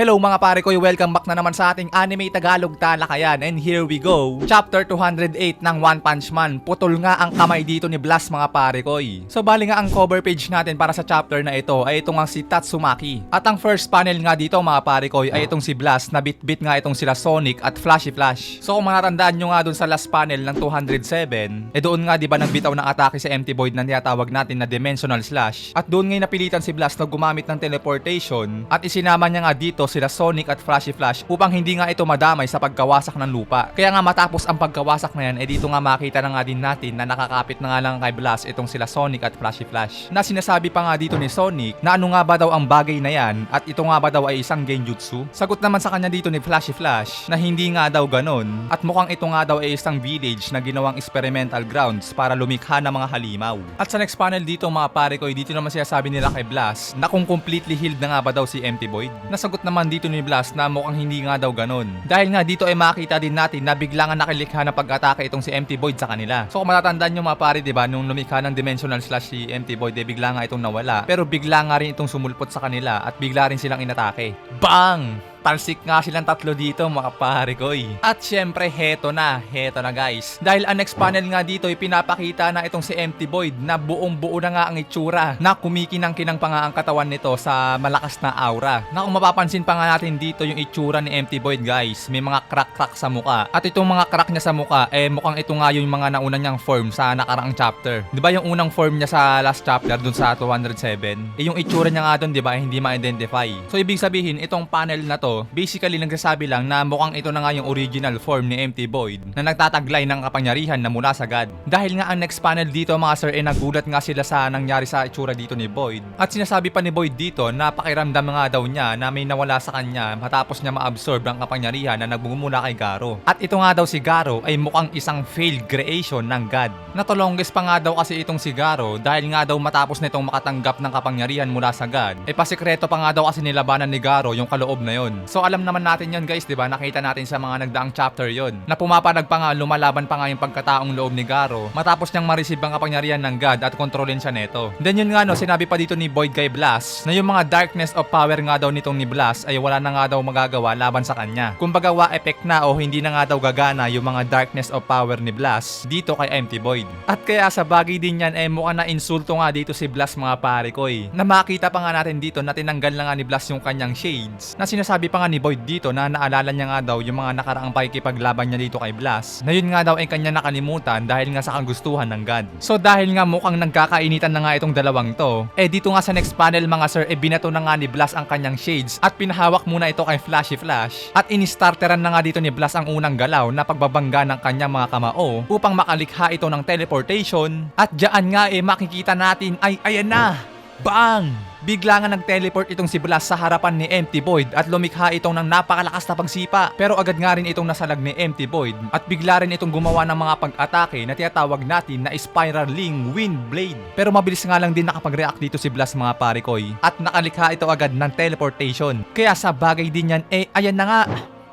Hello mga pare ko, welcome back na naman sa ating anime Tagalog talakayan and here we go. Chapter 208 ng One Punch Man. Putol nga ang kamay dito ni Blast mga pare ko. So bali nga ang cover page natin para sa chapter na ito ay itong ang si Tatsumaki. At ang first panel nga dito mga pare ko ay itong si Blast na bit-bit nga itong sila Sonic at Flashy Flash. So kung matatandaan nyo nga dun sa last panel ng 207, eh doon nga di ba nagbitaw ng atake sa Empty Void na tinatawag natin na Dimensional Slash. At doon nga napilitan si Blast na gumamit ng teleportation at isinama niya nga dito sila Sonic at Flashy Flash upang hindi nga ito madamay sa pagkawasak ng lupa. Kaya nga matapos ang pagkawasak na yan, eh dito nga makita na nga din natin na nakakapit na nga lang kay Blast itong sila Sonic at Flashy Flash. Na sinasabi pa nga dito ni Sonic na ano nga ba daw ang bagay na yan at ito nga ba daw ay isang genjutsu. Sagot naman sa kanya dito ni Flashy Flash na hindi nga daw ganon at mukhang ito nga daw ay isang village na ginawang experimental grounds para lumikha ng mga halimaw. At sa next panel dito mga pare ko, eh, dito naman sinasabi nila kay Blast na kung completely healed na nga ba daw si Empty Void. Nasagot naman dito ni Blast na mukhang hindi nga daw ganon. Dahil nga dito ay makita din natin na bigla nga nakilikha ng pag-atake itong si Empty Void sa kanila. So kung matatandaan nyo mga pare, di ba, nung lumikha ng Dimensional Slash si Empty Void, eh, bigla nga itong nawala. Pero bigla nga rin itong sumulpot sa kanila at bigla rin silang inatake. Bang! Talsik nga silang tatlo dito mga pare ko eh. At syempre heto na, heto na guys. Dahil ang next panel nga dito ay pinapakita na itong si Empty Void na buong buo na nga ang itsura na kumikinang-kinang pa nga ang katawan nito sa malakas na aura. Na kung mapapansin pa nga natin dito yung itsura ni Empty Void guys, may mga crack-crack sa muka. At itong mga crack niya sa muka, eh mukhang ito nga yung mga nauna niyang form sa nakaraang chapter. Ba yung unang form niya sa last chapter dun sa 207? Eh yung itsura niya nga dun, ba, hindi ma-identify. So ibig sabihin, itong panel na to basically nagsasabi lang na mukhang ito na nga yung original form ni Empty Void na nagtataglay ng kapangyarihan na mula sa God. Dahil nga ang next panel dito mga sir eh nagulat nga sila sa nangyari sa itsura dito ni Void. At sinasabi pa ni Void dito na pakiramdam nga daw niya na may nawala sa kanya matapos niya ma-absorb ang kapangyarihan na nagbumula kay Garo. At ito nga daw si Garo ay mukhang isang failed creation ng God. Na to longest pa nga daw kasi itong si Garo dahil nga daw matapos nitong makatanggap ng kapangyarihan mula sa God. Eh pasikreto pa nga daw kasi nilabanan ni Garo yung kaloob na yon. So alam naman natin yon guys, 'di ba? Nakita natin sa mga nagdaang chapter yon. Na pumapanag pa nga, lumalaban pa nga yung pagkataong loob ni Garo matapos niyang ma-receive ang kapangyarihan ng God at kontrolin siya neto. Then yun nga no, sinabi pa dito ni Boyd kay Blast na yung mga darkness of power nga daw nitong ni Blast ay wala na nga daw magagawa laban sa kanya. Kumbaga wa effect na o hindi na nga daw gagana yung mga darkness of power ni Blast dito kay Empty Void. At kaya sa bagay din yan eh mukhang na insulto nga dito si Blast mga pare ko eh. Na makita pa nga natin dito na tinanggal na nga ni Blast yung kanyang shades. Na sinasabi pa nga ni Boyd dito na naalala niya nga daw yung mga nakaraang pakikipaglaban niya dito kay Blast. Na yun nga daw ay kanya nakalimutan dahil nga sa kagustuhan ng God. So dahil nga mukhang nagkakainitan na nga itong dalawang to, eh dito nga sa next panel mga sir, eh binato na nga ni Blast ang kanyang shades at pinahawak muna ito kay Flashy Flash at inistarteran na nga dito ni Blast ang unang galaw na pagbabangga ng kanyang mga kamao upang makalikha ito ng teleportation at diyan nga eh makikita natin ay ayan na Bang! Bigla nga nag-teleport itong si Blast sa harapan ni Empty Void at lumikha itong ng napakalakas na pagsipa. Pero agad nga rin itong nasalag ni Empty Void at bigla rin itong gumawa ng mga pag-atake na tinatawag natin na Spiraling Wind Blade. Pero mabilis nga lang din nakapag-react dito si Blast mga pare koy at nakalikha ito agad ng teleportation. Kaya sa bagay din yan, eh ayan na nga.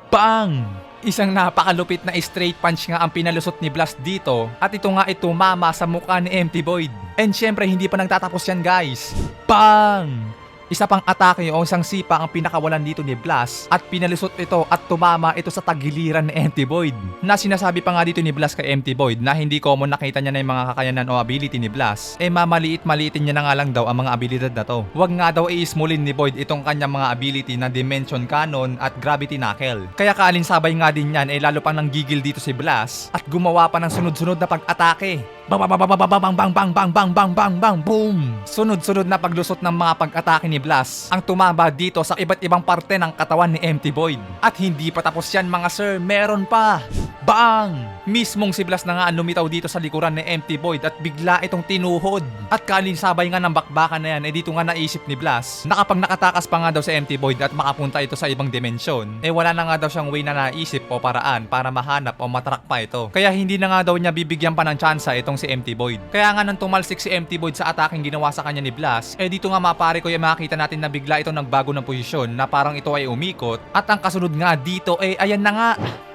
Bang! Isang napakalupit na straight punch nga ang pinalusot ni Blast dito at ito nga ito mama sa mukha ni Empty Void. And syempre hindi pa nagtatapos yan guys. Bang! Isa pang atake o isang sipa ang pinakawalan dito ni Blast at pinalusot ito at tumama ito sa tagiliran ni Empty Void. Na sinasabi pa nga dito ni Blast kay Empty Void na hindi common nakita niya na yung mga kakayanan o ability ni Blast. Eh mamaliit-maliitin niya na nga lang daw ang mga abilidad na to. Huwag nga daw i-smallin ni Void itong kanyang mga ability na Dimension Cannon at Gravity Knuckle. Kaya kaalinsabay nga din yan eh lalo pang nanggigil dito si Blast at gumawa pa ng sunod-sunod na pag-atake. Bang bang bang bang bang bang bang bang bang bang bang bang boom! Sunod-sunod na paglusot ng mga pag-atake ni Blast ang tumama dito sa iba't ibang parte ng katawan ni Empty Void. At hindi pa tapos yan mga sir, meron pa! Bang! Mismong si Blast na nga ang lumitaw dito sa likuran ni Empty Void at bigla itong tinuhod. At kalinsabay nga ng bakbakan na yan, eh dito nga naisip ni Blast na kapag nakatakas pa nga daw sa Empty Void at makapunta ito sa ibang dimensyon, eh wala na nga daw siyang way na naisip o paraan para mahanap o matrack pa ito. Kaya hindi na nga daw niya bibigyan pa ng tsansa itong si Empty Void. Kaya nga nang tumalsik si Empty Void sa ataking ginawa sa kanya ni Blast, eh dito nga mapare ko yung makita natin na bigla ito nagbago ng posisyon na parang ito ay umikot at ang kasunod nga dito eh ayan na nga,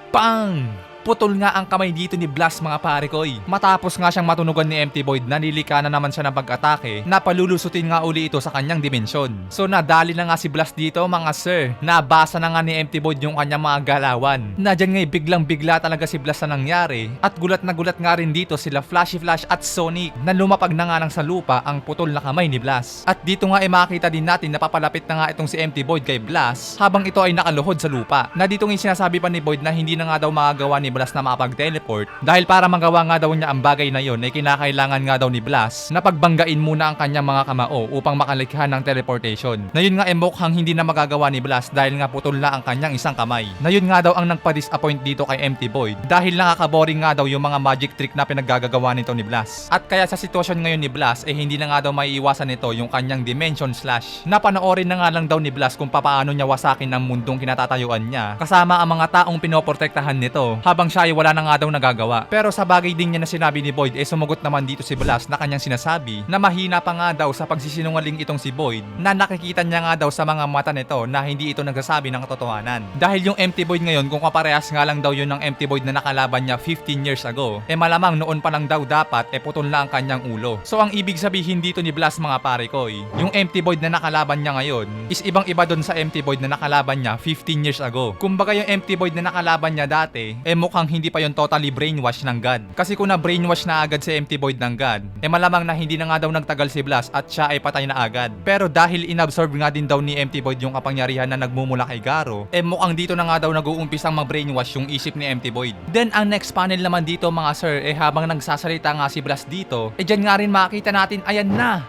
pang! Putol nga ang kamay dito ni Blast mga pare ko eh. Matapos nga siyang matunugan ni Empty Void, nalilika na naman siya ng pag-atake, napalulusutin nga uli ito sa kanyang dimensyon. So nadali na nga si Blast dito mga sir, nabasa na nga ni Empty Void yung kanyang mga galawan. Na dyan nga eh, biglang bigla talaga si Blast na nangyari, at gulat na gulat nga rin dito sila Flashy Flash at Sonic na lumapag na nga lang sa lupa ang putol na kamay ni Blast. At dito nga eh makita din natin na papalapit na nga itong si Empty Void kay Blast habang ito ay nakaluhod sa lupa. Na dito nga sinasabi pa ni Void na hindi na nga daw magagawa ni Blast na makapag-teleport dahil para magawa nga daw niya ang bagay na yon ay kinakailangan nga daw ni Blast na pagbanggain muna ang kanyang mga kamao upang makalikha ng teleportation. Na yun nga eh mukhang hindi na magagawa ni Blast dahil nga putol na ang kanyang isang kamay. Na yun nga daw ang nagpa-disappoint dito kay Empty Void dahil nakakaboring nga daw yung mga magic trick na pinaggagawa nito ni Blast. At kaya sa sitwasyon ngayon ni Blast eh hindi na nga daw maiiwasan nito yung kanyang dimension slash. Napanoorin na nga lang daw ni Blast kung papaano niya wasakin ang mundong kinatatayuan niya kasama ang mga taong pinoprotektahan nito habang siya ay wala na nga daw nagagawa. Pero sa bagay din niya na sinabi ni Boyd eh sumugot naman dito si Blast na kanyang sinasabi na mahina pa nga daw sa pagsisinungaling itong si Boyd na nakikita niya nga daw sa mga mata nito na hindi ito nagsasabi ng katotohanan. Dahil yung empty Boyd ngayon kung kaparehas nga lang daw yun ng empty Boyd na nakalaban niya 15 years ago eh malamang noon pa lang daw dapat eh putol na ang kanyang ulo. So ang ibig sabihin dito ni Blast mga pare ko eh, yung empty Boyd na nakalaban niya ngayon is ibang iba doon sa empty Boyd na nakalaban niya 15 years ago. Kumbaga yung empty Void na nakalaban niya dati, eh mukhang hindi pa yon totally brainwash ng God. Kasi kung na brainwash na agad si empty Void ng God, eh malamang na hindi na nga daw nagtagal si Blast at siya ay patay na agad. Pero dahil inabsorb nga din daw ni empty Void yung kapangyarihan na nagmumula kay Garo, eh mukhang dito na nga daw nag-uumpisang mag-brainwash yung isip ni empty Void. Then ang next panel naman dito mga sir, eh habang nagsasalita nga si Blast dito, eh dyan nga rin makita natin, ayan na,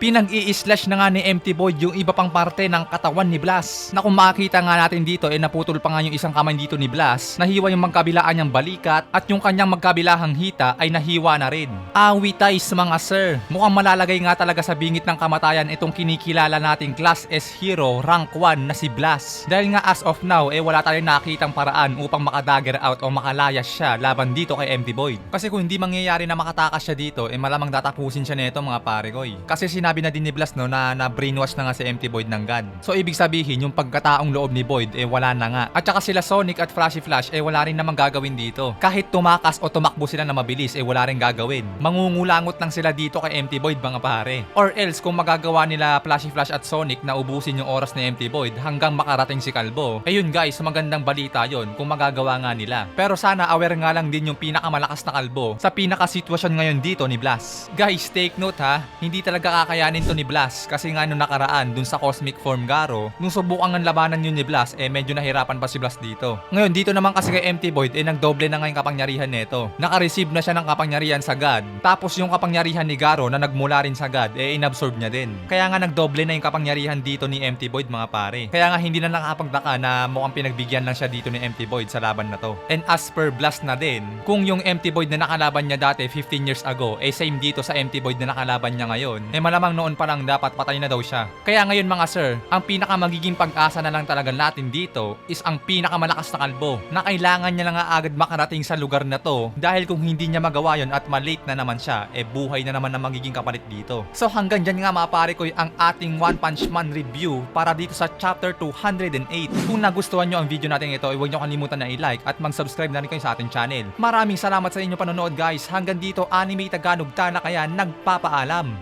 pinag-i-slash na nga ni Empty Void yung iba pang parte ng katawan ni Blas. Na kung makikita nga natin dito, eh naputol pa nga yung isang kamay dito ni Blas, nahiwa yung magkabilaan niyang balikat, at yung kanyang magkabilahang hita ay nahiwa na rin. Awi ties mga sir, mukhang malalagay nga talaga sa bingit ng kamatayan itong kinikilala nating Class S Hero rank 1 na si Blas. Dahil nga as of now, eh wala tayong nakitang paraan upang makadagger out o makalayas siya laban dito kay Empty Void. Kasi kung hindi mangyayari na makatakas siya dito, eh malamang tatapusin siya nito mga pare ko eh. Kasi sinabi na din ni Blast no na, na brainwash na nga si Empty Void ng gun. So ibig sabihin yung pagkataong loob ni Void eh wala na nga. At saka sila Sonic at Flashy Flash eh wala rin namang gagawin dito. Kahit tumakas o tumakbo sila na mabilis eh wala rin gagawin. Mangungulangot lang sila dito kay Empty Void mga pare. Or else kung magagawa nila Flashy Flash at Sonic na ubusin yung oras ni Empty Void hanggang makarating si Kalbo. Eh yun guys, magandang balita yon kung magagawa nga nila. Pero sana aware nga lang din yung pinakamalakas na Kalbo sa pinaka-sitwasyon ngayon dito ni Blast. Guys, take note ha, hindi talaga kakayanin to ni Blast kasi nga nung nakaraan dun sa Cosmic Form Garo, nung subukan ng labanan yun ni Blast eh medyo nahirapan pa si Blast dito. Ngayon dito naman kasi kay Empty Void eh nagdoble na nga yung kapangyarihan nito. Naka-receive na siya ng kapangyarihan sa God. Tapos yung kapangyarihan ni Garo na nagmula rin sa God eh inabsorb niya din. Kaya nga nagdoble na yung kapangyarihan dito ni Empty Void mga pare. Kaya nga hindi na nakakapagdaka na mukhang pinagbigyan lang siya dito ni Empty Void sa laban na to. And as per Blast na din, kung yung Empty Void na nakalaban niya dati 15 years ago eh same dito sa Empty Void na nakalaban niya ngayon, eh malamang noon pa lang dapat patay na daw siya. Kaya ngayon mga sir, ang pinaka magiging pag-asa na lang talaga natin dito is ang pinakamalakas na kalbo na kailangan niya lang agad makarating sa lugar na to dahil kung hindi niya magawa yon at malate na naman siya, eh buhay na naman ang magiging kapalit dito. So hanggang dyan nga mga pare ko ang ating One Punch Man review para dito sa chapter 208. Kung nagustuhan nyo ang video natin ito, eh, huwag nyo kalimutan na i-like at mag-subscribe na rin kayo sa ating channel. Maraming salamat sa inyo panonood guys. Hanggang dito, Anime Tagalog Tana kaya nagpapaalam.